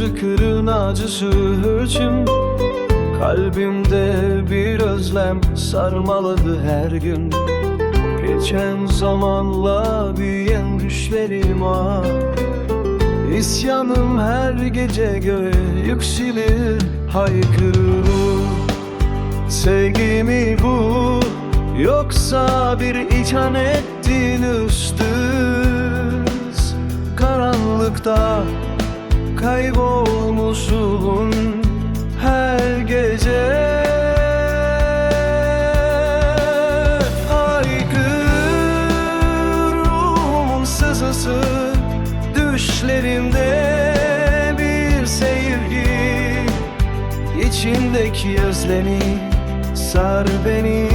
Gözü kırın acısı hırçın Kalbimde bir özlem sarmaladı her gün. Geçen zamanla büyüyen düşlerim ah. İsyanım her gece göğe yükselir haykırır Sevgimi bu Yoksa bir ihanetin üstüz. Karanlıkta kaybolmuşsun her gece. Haykır ruhumun sızısı Düşlerimde bir sevgi. İçimdeki özlemi sar beni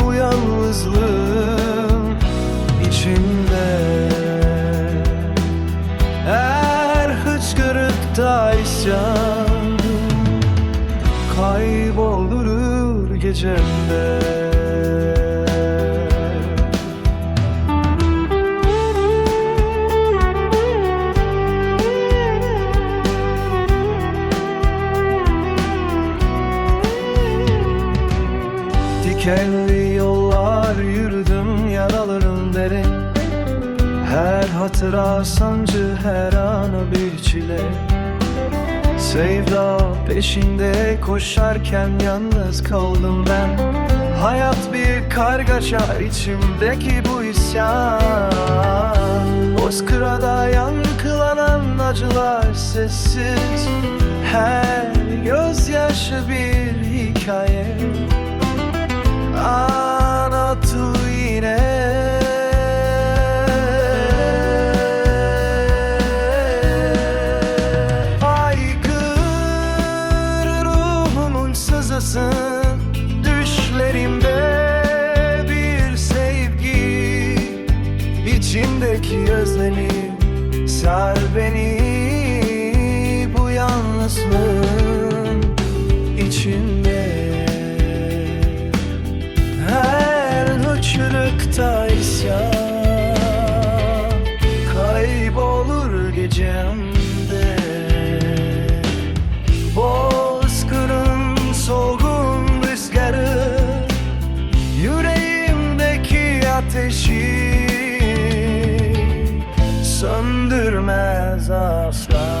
bu yalnızlığın isyan kaybolur gecemde. Dikenli yollar yürüdüm yaralarım derin Her hatıra sancı her ana bir çile Sevda peşinde koşarken yalnız kaldım ben. Hayat bir kargaşa içimdeki bu isyan. Bozkırada yankılanan acılar sessiz. Her gözyaşı bir hikaye İçimdeki özlemi Sar beni bu yalnızlığın içinde. Her hıçkırıkta isyan Kaybolur gecemde. Bozkırın solgun rüzgarı Yüreğimdeki ateşi Söndürmez asla